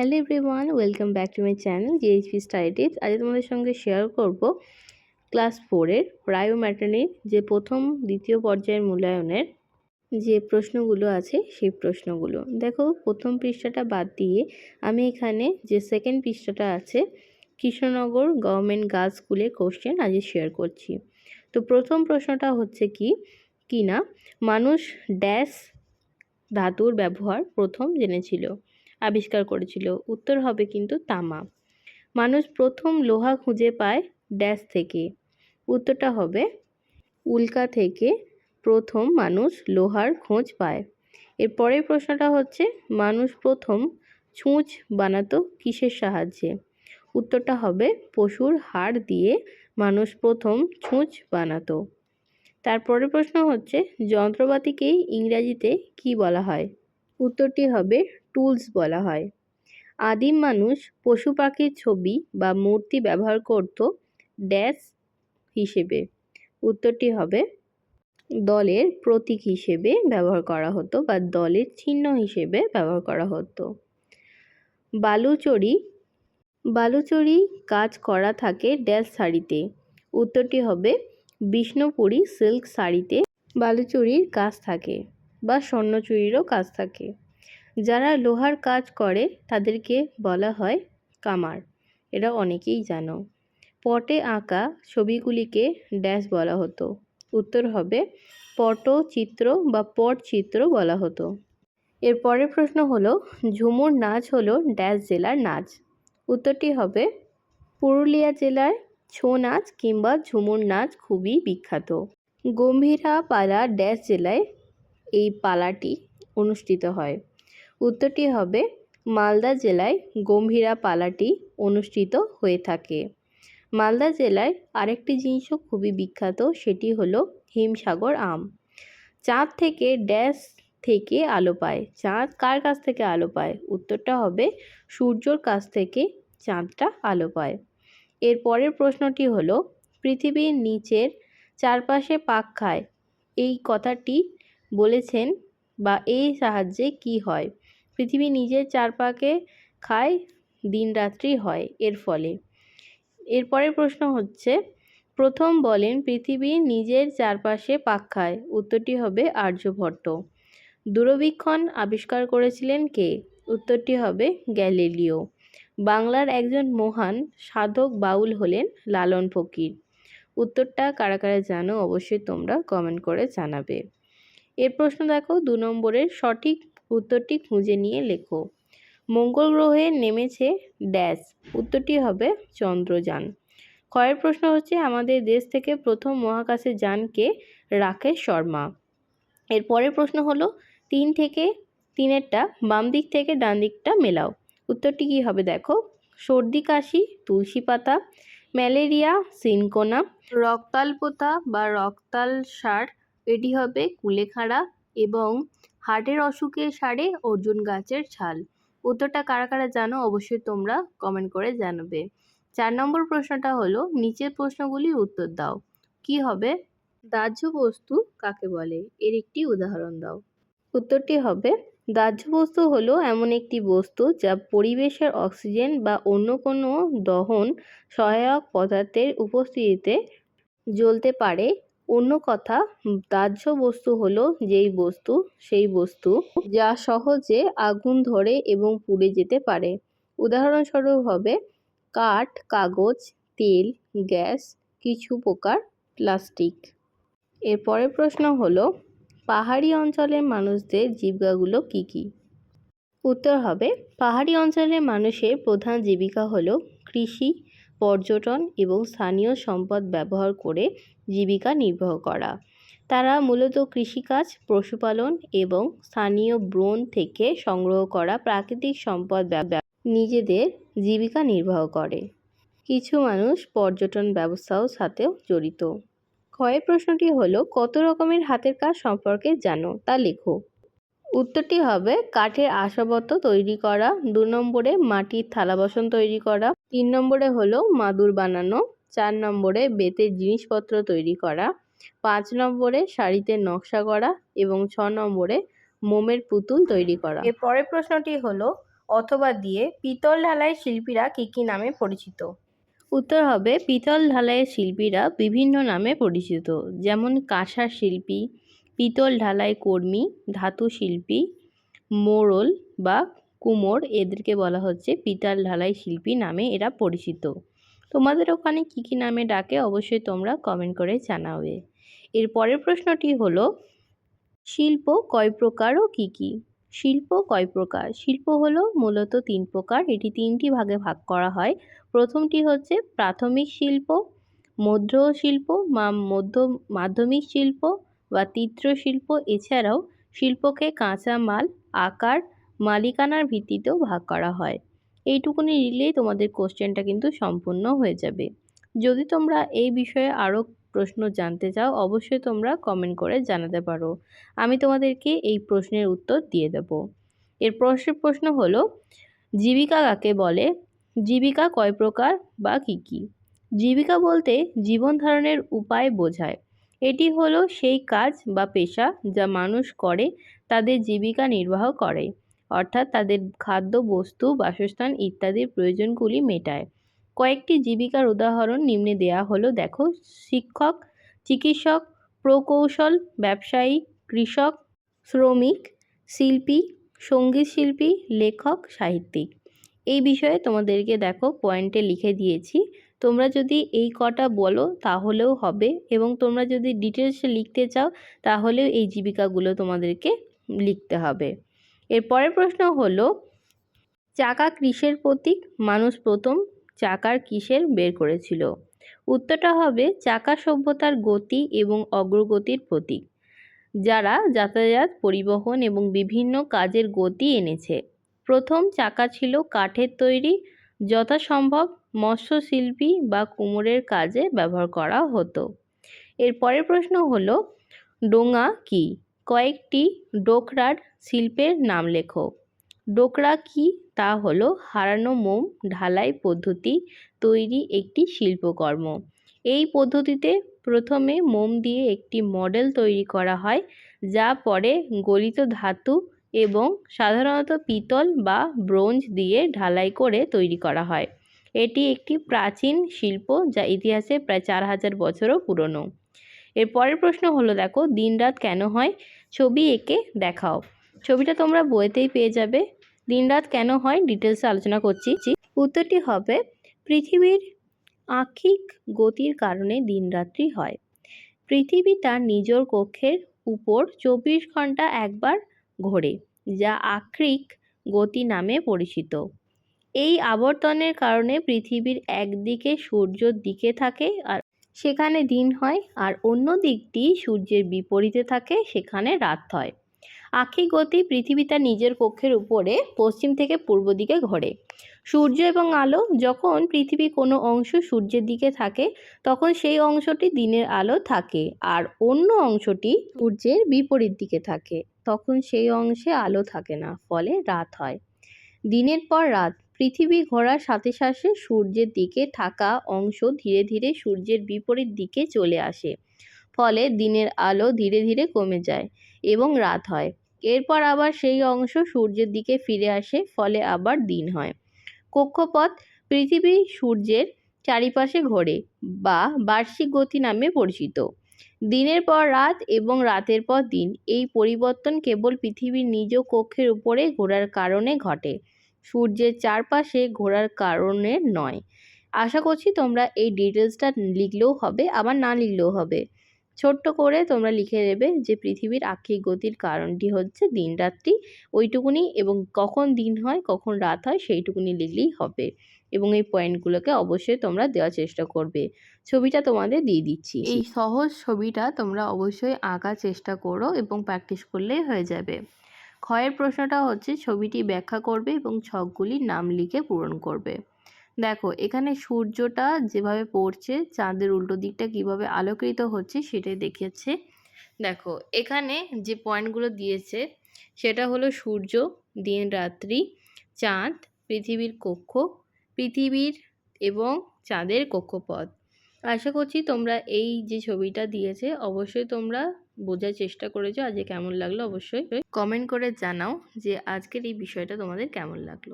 Hello everyone, welcome back to my channel GHP study tips আজ তোমাদের সঙ্গে share করব ক্লাস ফোরের বায়োম্যাট্রনির যে প্রথম, দ্বিতীয় পর্যায়ের মূল্যায়নের যে প্রশ্নগুলো আছে, সেই প্রশ্নগুলো। দেখো, প্রথম পৃষ্ঠাটা বাদ দিয়ে আমি এখানে যে সেকেন্ড পৃষ্ঠাটা আছে, কৃষ্ণনগর গভর্নমেন্ট গার্লস স্কুলের কোশ্চেন আজ শেয়ার করছি। তো প্রথম প্রশ্নটা হচ্ছে কি? কি না? মানুষ ড্যাশ ধাতুর ব্যবহার প্রথম জেনেছিল। আবিষ্কার করেছিল। উত্তর হবে কিন্তু তামা। মানুষ প্রথম লোহা খুঁজে পায় ড্যাশ থেকে। উত্তরটা হবে উল্কা থেকে প্রথম মানুষ লোহার খোঁজ পায়। এর পরের প্রশ্নটা হচ্ছে, মানুষ প্রথম ছুঁচ বানাতো কিসের সাহায্যে? উত্তরটা হবে, পশুর হাড় দিয়ে মানুষ প্রথম ছুঁচ বানাতো। তারপরের প্রশ্ন হচ্ছে, যন্ত্রপাতিকেই ইংরাজিতে কি বলা হয়? উত্তরটি হবে টুলস বলা হয়। আদিম মানুষ পশু পাখির ছবি বা মূর্তি ব্যবহার করত ড্যাশ হিসেবে। উত্তরটি হবে, দলের প্রতীক হিসেবে ব্যবহার করা হতো বা দলের চিহ্ন হিসেবে ব্যবহার করা হতো। বালুচরি বালুচরি কাজ করা থাকে ড্যাশ শাড়িতে। উত্তরটি হবে, বিষ্ণুপুরী সিল্ক শাড়িতে বালুচরির কাজ থাকে বা স্বর্ণচুরিরও কাজ থাকে। যারা লোহার কাজ করে, তাদেরকে বলা হয় কামার। এরা অনেকেই জানো। পটে আঁকা ছবিগুলিকে ড্যাশ বলা হতো। উত্তর হবে পটচিত্র বা পটচিত্র বলা হতো। এর পরের প্রশ্ন হলো, ঝুমুর নাচ হলো ড্যাশ জেলার নাচ। উত্তরটি হবে পুরুলিয়া জেলার ছৌ নাচ কিংবা ঝুমুর নাচ খুবই বিখ্যাত। গম্ভীরা পালা ড্যাশ জেলায় এই পালাটি অনুষ্ঠিত হয়। উত্তরটি হবে, মালদা জেলায় গম্ভীরা পালাটি অনুষ্ঠিত হয়ে থাকে। মালদা জেলায় আরেকটি জিনিসও খুবই বিখ্যাত, সেটি হলো হিমসাগর আম। চাঁদ থেকে ড্যাশ থেকে আলো পায়। চাঁদ কার কাছ থেকে আলো পায়? উত্তরটা হবে, সূর্যর কাছ থেকে চাঁদটা আলো পায়। এর পরের প্রশ্নটি হলো, পৃথিবীর নিচের চারপাশে পাক খায়। এই কথাটি বলেছেন বা এই সাহায্যে কি হয়? পৃথিবী নিজের চারপাকে খায়, দিন রাত্রি হয় এর ফলে। এরপরের প্রশ্ন হচ্ছে, প্রথম বলেন, পৃথিবী নিজের চারপাশে পাক খায়। উত্তরটি হবে আর্যভট্ট। দূরবীক্ষণ আবিষ্কার করেছিলেন কে? উত্তরটি হবে গ্যালিলিও। বাংলার একজন মহান সাধক বাউল হলেন লালন ফকির। উত্তরটা কারা কারা জানো? অবশ্যই তোমরা কমেন্ট করে জানাবে। এর প্রশ্ন দেখো, দু নম্বরের সঠিক উত্তরটি খুঁজে নিয়ে লেখো। মঙ্গল গ্রহে নেমেছে ড্যাশ। উত্তরটি হবে চন্দ্রযান। কয়ের প্রশ্ন হচ্ছে, আমাদের দেশ থেকে প্রথম মহাকাশে যানকে রাকেশ শর্মা। এর পরের প্রশ্ন হলো, তিন থেকে তিনেরটা, বাম দিক থেকে ডান দিকটা মেলাও। উত্তরটি কী হবে দেখো? সর্দি, কাশি, তুলসী পাতা, ম্যালেরিয়া, সিনকোনা রক্তাল্পতা বা রক্তাল সার, এটি হবে কুলেখাড়া এবং হার্টের অসুখে সারে অর্জুন গাছের ছাল। উত্তরটা কারা কারা জানো অবশ্যই তোমরা কমেন্ট করে জানাবে। চার নম্বর প্রশ্নটা হলো, নিচের প্রশ্নগুলির উত্তর দাও। কি হবে? দাহ্য বস্তু কাকে বলে? এর একটি উদাহরণ দাও। উত্তরটি হবে, দাহ্য বস্তু হলো এমন একটি বস্তু যা পরিবেশের অক্সিজেন বা অন্য কোনো দহন সহায়ক পদার্থের উপস্থিতিতে জ্বলতে পারে অন্য কথা, দাহ্য বস্তু হলো যেই বস্তু, সেই বস্তু যা সহজে আগুন ধরে এবং পুড়ে যেতে পারে। উদাহরণস্বরূপ হবে, কাঠ, কাগজ, তেল, গ্যাস, কিছু প্রকার প্লাস্টিক। এর পরের প্রশ্ন হলো, পাহাড়ি অঞ্চলের মানুষদের জীবিকাগুলো কি কি? উত্তর হবে, পাহাড়ি অঞ্চলের মানুষের প্রধান জীবিকা হলো কৃষি পর্যটন এবং স্থানীয় সম্পদ ব্যবহার করে জীবিকা নির্বাহ করা। তারা মূলত কৃষিকাজ, পশুপালন এবং স্থানীয় ব্রণ থেকে সংগ্রহ করা প্রাকৃতিক সম্পদ নিজেদের জীবিকা নির্বাহ করে। কিছু মানুষ পর্যটন ব্যবস্থাও সাথেও জড়িত। ক্ষয়ের প্রশ্নটি হলো, কত রকমের হাতের কাজ সম্পর্কে জানো? তা লেখো। উত্তরটি হবে, কাঠের আসবাবপত্র তৈরি করা, দু নম্বরে মাটির থালা বাসন তৈরি করা তিন নম্বরে হলো মাদুর বানানো চার নম্বরে বেতের জিনিসপত্র তৈরি করা পাঁচ নম্বরে শাড়িতে নকশা করা এবং ছ নম্বরে মোমের পুতুল তৈরি করা। এর পরের প্রশ্নটি হলো অথবা দিয়ে পিতল ঢালাই শিল্পীরা কী কী নামে পরিচিত? উত্তর হবে পিতল ঢালাইয়ের শিল্পীরা বিভিন্ন নামে পরিচিত যেমন কাঁসার শিল্পী পিতল ঢালাই কর্মী ধাতু শিল্পী মোড়ল বা কুমোর এদেরকে বলা হচ্ছে পিতল ঢালাই শিল্পী নামে এরা পরিচিত। তোমাদের ওখানে কী কী নামে ডাকে অবশ্যই তোমরা কমেন্ট করে জানাবে। এর পরের প্রশ্নটি হলো, শিল্প কয় প্রকার ও কী কী? শিল্প কয় প্রকার? শিল্প হলো মূলত তিন প্রকার, এটি তিনটি ভাগে ভাগ করা হয়। প্রথমটি হচ্ছে প্রাথমিক শিল্প, মধ্য শিল্প বা মধ্য মাধ্যমিক শিল্প বা তিত্র শিল্প। এছাড়াও শিল্পকে কাঁচামাল আকার মালিকানার ভিত্তিতেও ভাগ করা হয়। এইটুকুনি নিলেই তোমাদের কোশ্চেনটা কিন্তু সম্পূর্ণ হয়ে যাবে। যদি তোমরা এই বিষয়ে আরও প্রশ্ন জানতে চাও, অবশ্যই তোমরা কমেন্ট করে জানাতে পারো। আমি তোমাদেরকে এই প্রশ্নের উত্তর দিয়ে দেব। এর প্রশ্নের প্রশ্ন হলো, জীবিকা কাকে বলে? জীবিকা কয় প্রকার বা কী কী? জীবিকা বলতে জীবন ধারণের উপায় বোঝায়। এটি হলো সেই কাজ বা পেশা যা মানুষ করে, তাদের জীবিকা নির্বাহ করে। অর্থাৎ তাদের খাদ্য, বস্তু, বাসস্থান ইত্যাদির প্রয়োজনগুলি মেটায়। কয়েকটি জীবিকার উদাহরণ নিম্নে দেয়া হলো। দেখো, শিক্ষক, চিকিৎসক, প্রকৌশল, ব্যবসায়ী, কৃষক, শ্রমিক, শিল্পী, সংগীত শিল্পী, লেখক, সাহিত্যিক। এই বিষয়ে তোমাদেরকে দেখো পয়েন্টে লিখে দিয়েছি। তোমরা যদি এই কটা বলো, তাহলেও হবে এবং তোমরা যদি ডিটেলসে লিখতে চাও, তাহলেও এই জীবিকাগুলো তোমাদেরকে লিখতে হবে। এর পরের প্রশ্ন হলো, চাকা কিসের প্রতীক? মানুষ প্রথম চাকার কিসের বের করেছিল। উত্তরটা হবে চাকা সভ্যতার গতি এবং অগ্রগতির প্রতীক, যারা যাতায়াত, পরিবহন এবং বিভিন্ন কাজের গতি এনেছে। প্রথম চাকা ছিল কাঠের তৈরি, যথাসম্ভব মৎস্যশিল্পী বা কুমোরের কাজে ব্যবহার করা হতো। এর পরের প্রশ্ন হলো, ডোঙা কি? কয়েকটি ডোকরার শিল্পের নাম লেখো। ডোকরা কি? তা হলো হারানো মোম ঢালাই পদ্ধতি তৈরি একটি শিল্পকর্ম। এই পদ্ধতিতে প্রথমে মোম দিয়ে একটি মডেল তৈরি করা হয়, যা পরে গলিত ধাতু এবং সাধারণত পিতল বা ব্রোঞ্জ দিয়ে ঢালাই করে তৈরি করা হয়। এটি একটি প্রাচীন শিল্প যা ইতিহাসে প্রায় চার হাজার বছরও পুরনো। এর পরের প্রশ্ন হলো, দেখো, দিনরাত কেন হয়? ছবি এঁকে দেখাও। ছবিটা তোমরা বইতেই পেয়ে যাবে। দিনরাত কেন হয় ডিটেলসে আলোচনা করছি। উত্তরটি হবে, পৃথিবীর আক্ষিক গতির কারণে দিনরাত্রি হয়। পৃথিবী তার নিজের কক্ষের উপর চব্বিশ ঘণ্টা একবার ঘোরে, যা আক্ষরিক গতি নামে পরিচিত। এই আবর্তনের কারণে পৃথিবীর একদিকে সূর্যর দিকে থাকে আর সেখানে দিন হয় আর অন্য দিকটি সূর্যের বিপরীতে থাকে, সেখানে রাত হয়। আক্ষিক গতি পৃথিবী তার নিজের কক্ষের উপরে পশ্চিম থেকে পূর্ব দিকে ঘোরে। সূর্য এবং আলো যখন পৃথিবী কোনো অংশ সূর্যের দিকে থাকে, তখন সেই অংশটি দিনের আলো থাকে আর অন্য অংশটি সূর্যের বিপরীত দিকে থাকে। তখন সেই অংশে আলো থাকে না, ফলে রাত হয়। দিনের পর রাত পৃথিবী ঘোরার সাথে সাথে সূর্যের দিকে থাকা অংশ ধীরে ধীরে সূর্যের বিপরীত দিকে চলে আসে। ফলে দিনের আলো ধীরে ধীরে কমে যায় এবং রাত হয়। এরপর আবার সেই অংশ সূর্যের দিকে ফিরে আসে, ফলে আবার দিন হয়। কক্ষপথ পৃথিবী সূর্যের চারিপাশে ঘোরে বা বার্ষিক গতি নামে পরিচিত। দিনের পর রাত এবং রাতের পর দিন, এই পরিবর্তন কেবল পৃথিবীর নিজ কক্ষের উপরে ঘোরার কারণে ঘটে। সূর্যের চারপাশে ঘোরার কারণে নয়। আশা করছি তোমরা এই ডিটেলসটা লিখলেও হবে, আবার না লিখলেও হবে। ছোট্ট করে তোমরা লিখে দেবে যে পৃথিবীর আক্ষিক গতির কারণটি হচ্ছে দিন রাত্রি, ওইটুকুনি এবং কখন দিন হয়, কখন রাত হয়, সেইটুকুনি লিখলেই হবে এবং এই পয়েন্টগুলোকে অবশ্যই তোমরা দেওয়ার চেষ্টা করবে। ছবিটা তোমাদের দিয়ে দিচ্ছি। এই সহজ ছবিটা তোমরা অবশ্যই আঁকার চেষ্টা করো এবং প্র্যাকটিস করলেই হয়ে যাবে। ক্ষয়ের প্রশ্নটা হচ্ছে, ছবিটি ব্যাখ্যা করবে এবং ছকগুলির নাম লিখে পূরণ করবে। দেখো, এখানে সূর্যটা যেভাবে পড়ছে, চাঁদের উল্টো দিকটা কীভাবে আলোকিত হচ্ছে সেটাই দেখিয়েছে। দেখো, এখানে যে পয়েন্টগুলো দিয়েছে, সেটা হলো সূর্য, দিন, রাত্রি, চাঁদ, পৃথিবীর কক্ষ, পৃথিবীর এবং চাঁদের কক্ষপথ। আশা করছি তোমরা এই যে ছবিটা দিয়েছে, অবশ্যই তোমরা বোঝার চেষ্টা করেছ, আজকে কেমন লাগল অবশ্যই। কমেন্ট করে জানাও যে আজকের এই বিষয়টা তোমাদের কেমন লাগল।